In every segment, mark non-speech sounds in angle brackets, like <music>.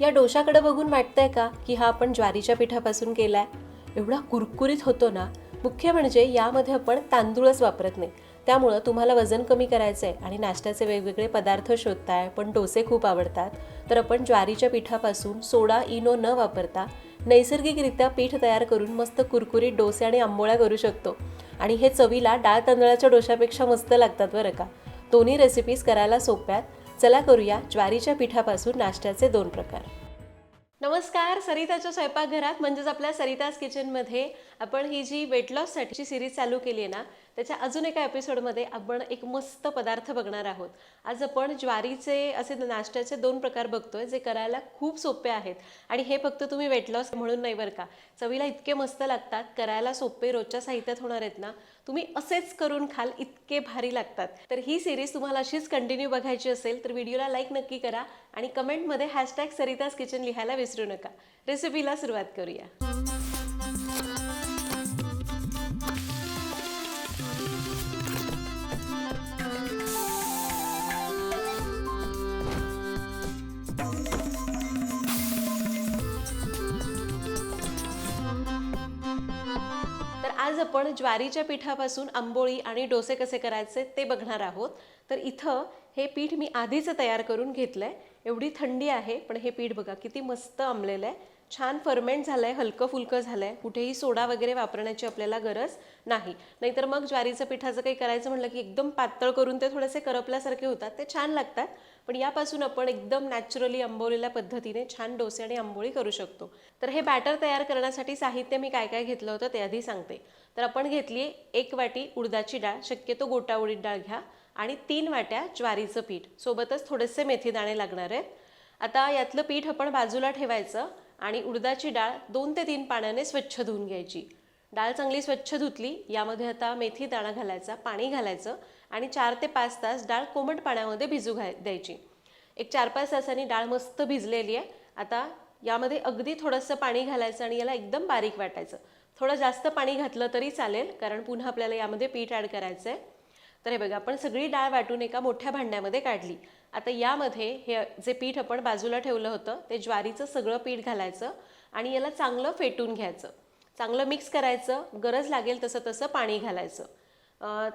या डोशाकडे बघून वाटतंय का की हा आपण ज्वारीच्या पिठापासून केलाय? एवढा कुरकुरीत होतो ना? मुख्य म्हणजे यामध्ये आपण तांदूळच वापरत नाही. त्यामुळं तुम्हाला वजन कमी करायचं आहे आणि नाश्त्याचे वेगवेगळे पदार्थ शोधताय पण डोसे खूप आवडतात. तर आपण ज्वारीच्या पिठापासून सोडा इनो न वापरता नैसर्गिकरित्या पीठ तयार करून मस्त कुरकुरीत डोसे आणि आंबोळ्या करू शकतो. आणि हे चवीला डाळ तांदळाच्या डोशापेक्षा मस्त लागतात बरं का? दोन्ही रेसिपीज करायला सोप्यात. चला करूया ज्वारीच्या पिठापासून नाश्त्याचे दोन प्रकार. नमस्कार सरिताच्या स्वयंपाकघरात म्हणजेच आपल्या सरिताज किचनमध्ये आपण ही जी वेट लॉससाठीची सिरीज चालू केली आहे ना त्याच्या अजून एका एपिसोडमध्ये आपण एक मस्त पदार्थ बघणार आहोत. आज आपण ज्वारीचे असे नाश्त्याचे दोन प्रकार बघतोय जे करायला खूप सोपे आहेत. आणि हे फक्त तुम्ही वेट लॉस म्हणून नाही बरं का? चवीला इतके मस्त लागतात करायला सोपे रोजच्या साहित्यात होणार आहेत ना? तुम्ही असेच करून खाल इतके भारी लागतात. तर ही सिरीज तुम्हाला अशीच कंटिन्यू बघायची असेल तर व्हिडिओला लाईक नक्की करा आणि कमेंटमध्ये हॅशटॅग सरिताज किचन लिहायला विसरू नका. रेसिपीला सुरुवात करूया. आज आपण ज्वारीच्या पिठापासून आंबोळी आणि डोसे कसे करायचे ते बघणार आहोत. तर इथं हे पीठ मी आधीच तयार करून घेतलं आहे एवढी थंडी आहे पण हे पीठ बघा किती मस्त आंबलेलं आहे. छान फर्मेंट झालंय हलकं फुलकं झालंय. कुठेही सोडा वगैरे वापरण्याची आपल्याला गरज नाही. नाहीतर मग ज्वारीचं पिठाचं काही करायचं म्हटलं की एकदम पातळ करून ते थोडेसे करपल्यासारखे होतात. ते छान लागतात. पण यापासून आपण एकदम नॅचरली आंबवलेल्या पद्धतीने छान डोसे आणि आंबोळी करू शकतो. तर हे बॅटर तयार करण्यासाठी साहित्य मी काय काय घेतलं होतं ते आधी सांगते. तर आपण घेतली एक वाटी उडदाची डाळ शक्यतो गोटा उडीद डाळ घ्या. आणि तीन वाट्या ज्वारीचं पीठ. सोबतच थोडेसे मेथी दाणे लागणार आहेत. आता यातलं पीठ आपण बाजूला ठेवायचं. आणि उडदाची डाळ दोन ते तीन पाण्याने स्वच्छ धुवून घ्यायची. डाळ चांगली स्वच्छ धुतली यामध्ये आता मेथी दाणा घालायचा पाणी घालायचं आणि चार ते पाच तास डाळ कोमट पाण्यामध्ये भिजू घाय द्यायची. एक चार पाच तासांनी डाळ मस्त भिजलेली आहे. आता यामध्ये अगदी थोडंसं पाणी घालायचं आणि याला एकदम बारीक वाटायचं. थोडं जास्त पाणी घातलं तरी चालेल कारण पुन्हा आपल्याला यामध्ये पीठ ॲड करायचं आहे तर हे बघा आपण सगळी डाळ वाटून एका मोठ्या भांड्यामध्ये काढली. आता यामध्ये हे जे पीठ आपण बाजूला ठेवलं होतं ते ज्वारीचं सगळं पीठ घालायचं आणि याला चांगलं फेटून घ्यायचं. चांगलं मिक्स करायचं गरज लागेल तसं तसं पाणी घालायचं.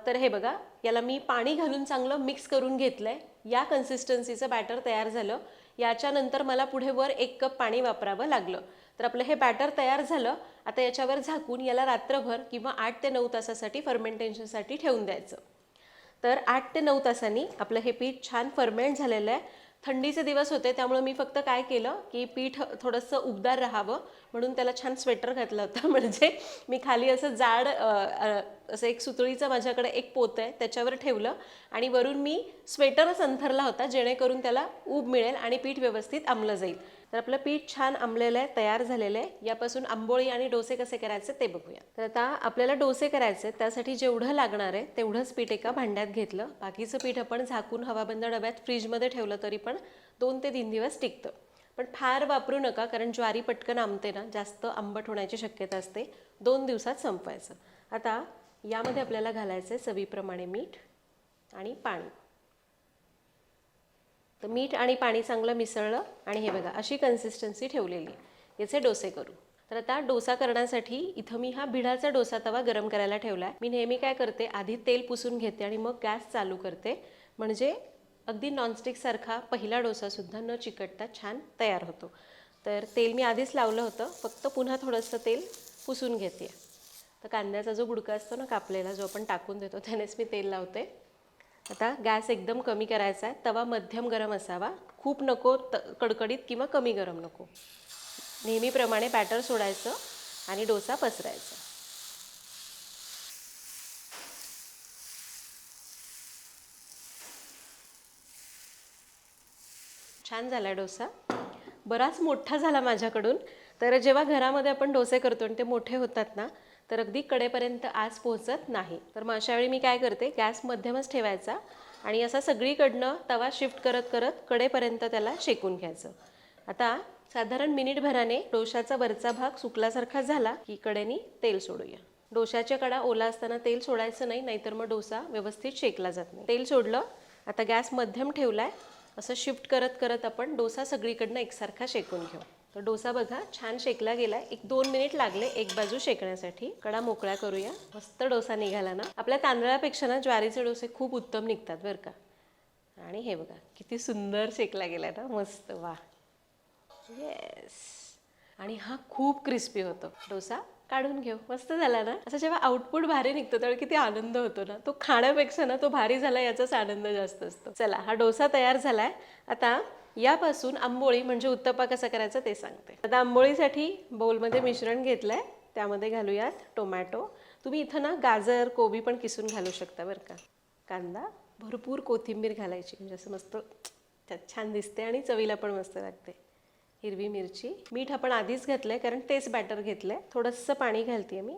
तर हे बघा याला मी पाणी घालून चांगलं मिक्स करून घेतलं आहे या कन्सिस्टन्सीचं बॅटर तयार झालं. याच्यानंतर मला पुढे वर एक कप पाणी वापरावं लागलं. तर आपलं हे बॅटर तयार झालं. आता याच्यावर झाकून याला रात्रभर किंवा आठ ते नऊ तासासाठी फर्मेंटेशनसाठी ठेवून द्यायचं. तर आठ ते नऊ तासांनी आपलं हे पीठ छान फर्मेंट झालेलं आहे. थंडीचे दिवस होते त्यामुळे मी फक्त काय केलं की पीठ थोडंसं उबदार राहावं म्हणून त्याला छान स्वेटर घातलं होतं. <laughs> म्हणजे मी खाली असं जाड असं एक सुतळीचं माझ्याकडे एक पोत आहे त्याच्यावर ठेवलं आणि वरून मी स्वेटरच अंथरला होता जेणेकरून त्याला ऊब मिळेल आणि पीठ व्यवस्थित आंबलं जाईल. तर आपलं पीठ छान आंबलेलं आहे तयार झालेलं आहे. यापासून आंबोळी आणि डोसे कसे करायचे ते बघूया. तर आता आपल्याला डोसे करायचे त्यासाठी जेवढं लागणार आहे तेवढंच पीठ एका भांड्यात घेतलं. बाकीचं पीठ आपण झाकून हवाबंद डब्यात फ्रीजमध्ये ठेवलं तरी पण दोन ते तीन दिवस टिकतं. पण फार वापरू नका कारण ज्वारी पटकन आंबते ना जास्त आंबट होण्याची शक्यता असते. दोन दिवसात संपवायचं. आता यामध्ये आपल्याला घालायचं आहे चवीप्रमाणे मीठ आणि पाणी. तर मीठ आणि पाणी चांगलं मिसळलं आणि हे बघा अशी कन्सिस्टन्सी ठेवलेली आहे. याचे डोसे करू. तर आता डोसा करण्यासाठी इथं मी हा भिडाचा डोसा तवा गरम करायला ठेवला आहे मी नेहमी काय करते आधी तेल पुसून घेते आणि मग गॅस चालू करते. म्हणजे अगदी नॉनस्टिकसारखा पहिला डोसासुद्धा न चिकटता छान तयार होतो. तर तेल मी आधीच लावलं होतं फक्त पुन्हा थोडंसं तेल पुसून घेते. तर कांद्याचा जो बुडका असतो ना कापलेला जो आपण टाकून देतो त्यानेच मी तेल लावते. आता गॅस एकदम कमी करायचा आहे. तवा मध्यम गरम असावा. खूप नको त कडकडीत किंवा कमी गरम नको. नेहमीप्रमाणे बॅटर सोडायचं आणि डोसा पसरायचा. छान झाला डोसा. बराच मोठा झाला माझ्याकडून. तर जेव्हा घरामध्ये आपण डोसे करतो आणि ते मोठे होतात ना तर अगदी कडेपर्यंत आज पोहोचत नाही. तर मग अशा वेळी मी काय करते गॅस मध्यमच ठेवायचा आणि असा सगळीकडनं तवा शिफ्ट करत करत कडेपर्यंत त्याला शेकून घ्यायचं. आता साधारण मिनिटभराने डोशाचा वरचा भाग सुकल्यासारखा झाला की कडेनी तेल सोडूया. डोशाच्या कडा ओला असताना तेल सोडायचं नाही नाहीतर मग डोसा व्यवस्थित शेकला जात नाही. तेल सोडलं आता गॅस मध्यम ठेवला आहे असं शिफ्ट करत करत आपण डोसा सगळीकडनं एकसारखा शेकून घेऊ. तर डोसा बघा छान शेकला गेला एक दोन मिनिट लागले एक बाजू शेकण्यासाठी. कडा मोकळ्या करूया. मस्त डोसा निघाला ना. आपल्या तांदळापेक्षा ना ज्वारीचे डोसे खूप उत्तम निघतात बरं का. आणि हे बघा किती सुंदर शेकला गेला ना. मस्त वा. येस आणि हा खूप क्रिस्पी होतो. डोसा काढून घेऊ. मस्त झाला ना. असं जेव्हा आउटपुट भारी निघतो तेव्हा किती आनंद होतो ना. तो खाण्यापेक्षा ना तो भारी झाला याचाच आनंद जास्त असतो. चला हा डोसा तयार झालाय. आता यापासून आंबोळी म्हणजे उत्तप्पा कसा करायचा ते सांगते. आता आंबोळीसाठी बोलमध्ये मिश्रण घेतलं आहे त्यामध्ये घालूयात टोमॅटो तुम्ही इथं ना गाजर कोबी पण किसून घालू शकता बरं का. कांदा भरपूर कोथिंबीर घालायची म्हणजे असं मस्त त्यात छान दिसते आणि चवीला पण मस्त लागते. हिरवी मिरची. मीठ आपण आधीच घातलं आहे कारण तेच बॅटर घेतलं आहे थोडंसं पाणी घालते मी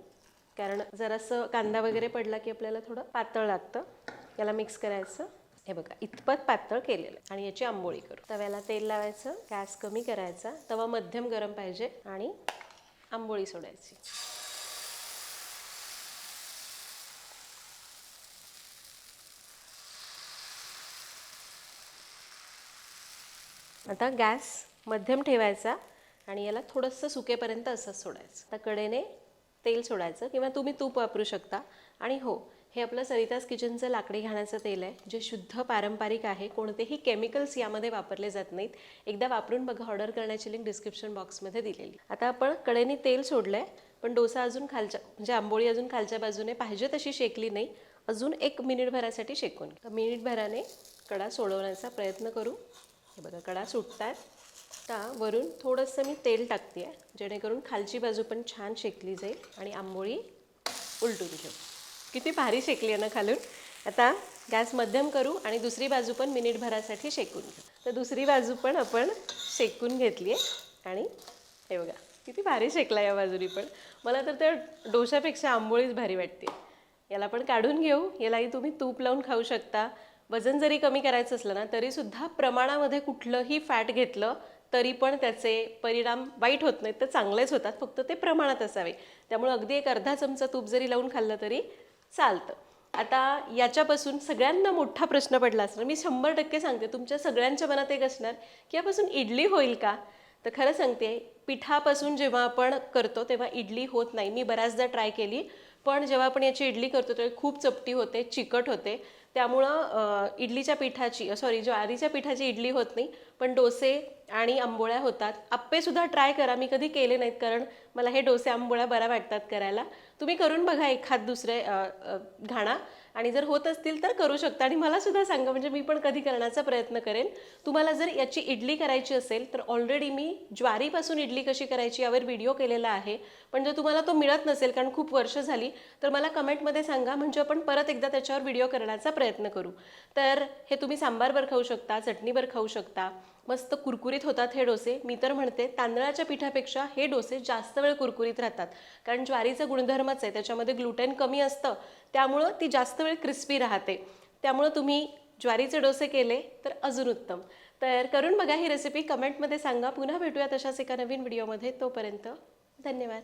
कारण जरासं कांदा वगैरे पडला की आपल्याला थोडं पातळ लागतं. याला मिक्स करायचं. हे बघा इतपत पातळ केलेलं आहे. आणि याची आंबोळी करू. तव्याला तेल लावायचं गॅस कमी करायचा तवा मध्यम गरम पाहिजे आणि आंबोळी सोडायची. आता गॅस मध्यम ठेवायचा आणि याला थोडंसं सुकेपर्यंत असंच सोडायचं. आता कडेने तेल सोडायचं किंवा तुम्ही तूप वापरू शकता. आणि हो हे आपलं सरिताज किचनचं लाकडी घाण्याचं तेल आहे जे शुद्ध पारंपरिक आहे कोणतेही केमिकल्स यामध्ये वापरले जात नाहीत. एकदा वापरून बघा ऑर्डर करण्याची लिंक डिस्क्रिप्शन बॉक्समध्ये दिलेली. आता आपण कडेने तेल सोडलं आहे पण डोसा अजून खालच्या म्हणजे आंबोळी अजून खालच्या बाजूने पाहिजे तशी शेकली नाही. अजून एक मिनिटभरासाठी शेकून मिनिटभराने कडा सोडवण्याचा प्रयत्न करू. हे बघा कडा सुटतात आता वरून थोडंसं मी तेल टाकते आहे जेणेकरून खालची बाजू पण छान शेकली जाईल आणि आंबोळी उलटून घेऊ. किती भारी शेकली आहे ना खालून. आता गॅस मध्यम करू आणि दुसरी बाजू पण मिनिटभरासाठी शेकून घेऊ. तर दुसरी बाजू पण आपण शेकून घेतली आहे. आणि हे बघा किती भारी शेकला या बाजूनी पण. मला तर त्या डोशापेक्षा आंबोळीच भारी वाटते. याला पण काढून घेऊ. यालाही तुम्ही तूप लावून खाऊ शकता. वजन जरी कमी करायचं असलं ना तरीसुद्धा प्रमाणामध्ये कुठलंही फॅट घेतलं तरी पण त्याचे परिणाम वाईट होत नाहीत तर चांगलेच होतात. फक्त ते प्रमाणात असावे. त्यामुळे अगदी एक अर्धा चमचा तूप जरी लावून खाल्लं तरी चालतं. आता याच्यापासून सगळ्यांना मोठा प्रश्न पडला असणार. मी शंभर टक्के सांगते तुमच्या सगळ्यांच्या मनात एक असणार की यापासून इडली होईल का? तर खरं सांगते पिठापासून जेव्हा आपण करतो तेव्हा इडली होत नाही. मी बऱ्याचदा ट्राय केली. पण जेव्हा आपण याची इडली करतो तेव्हा खूप चपटी होते चिकट होते. त्यामुळं इडलीच्या पिठाची सॉरी ज्वारीच्या पिठाची इडली होत नाही पण डोसे आणि आंबोळ्या होतात. आप्पेसुद्धा ट्राय करा. मी कधी केले नाहीत कारण मला हे डोसे आंबोळ्या बऱ्या वाटतात करायला. तुम्ही करून बघा एखाद दुसरे घाणा. आणि जर होत असतील तर करू शकता. आणि मला सुद्धा सांगा म्हणजे मी पण कधी करण्याचा प्रयत्न करेन. तुम्हाला जर याची इडली करायची असेल तर ऑलरेडी मी ज्वारीपासून इडली कशी करायची यावर व्हिडिओ केलेला आहे. पण जर तुम्हाला तो मिळत नसेल कारण खूप वर्ष झाली तर मला कमेंटमध्ये सांगा म्हणजे आपण परत एकदा त्याच्यावर व्हिडिओ करण्याचा प्रयत्न करू. तर हे तुम्ही सांबारवर खाऊ शकता चटणीवर खाऊ शकता. मस्त कुरकुरीत होतात हे डोसे. मी तर म्हणते तांदळाच्या पिठापेक्षा हे डोसे जास्त वेळ कुरकुरीत राहतात. कारण ज्वारीचा गुणधर्मच आहे त्याच्यामध्ये ग्लुटेन कमी असतं त्यामुळं ती जास्त वेळ क्रिस्पी राहते. त्यामुळं तुम्ही ज्वारीचे डोसे केले तर अजून उत्तम. तर करून बघा ही रेसिपी कमेंटमध्ये सांगा. पुन्हा भेटूया तशाच एका नवीन व्हिडिओमध्ये तोपर्यंत धन्यवाद.